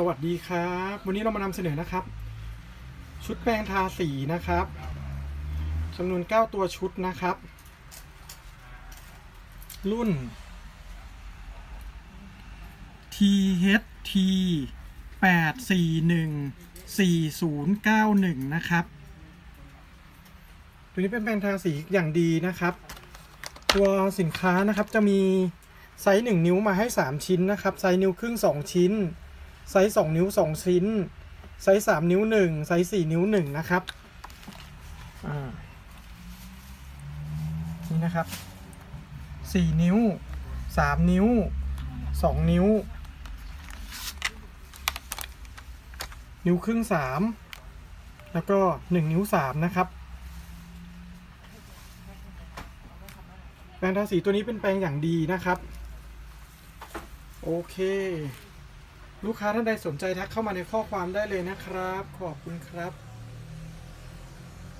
สวัสดีครับ วันนี้เรามานำเสนอนะครับ ชุดแปรงทาสีนะครับจำนวน 9 ตัวชุดนะครับ รุ่น THT 841 4091 นะครับ ตัวนี้เป็นแปรงทาสีอย่างดีนะครับ ตัวสินค้านะครับจะมีไซส์ 1 นิ้วมาให้ 3 ชิ้นนะครับ ไซส์นิ้วครึ่ง 2 ชิ้น ไซส์2นิ้ว 2 ชิ้น ไซส์3นิ้ว 1 ไซส์4นิ้ว 1 นะครับนี่นะครับ 4 นิ้ว 3 นิ้ว 2 นิ้ว นิ้วครึ่ง 3 แล้วก็ 1 นิ้ว 3 นะครับแปรงทาสีตัวนี้เป็นแปรงอย่างดีนะครับ โอเค ลูกค้าท่านใดสนใจทักเข้ามาในข้อความได้เลยนะครับ ขอบคุณครับ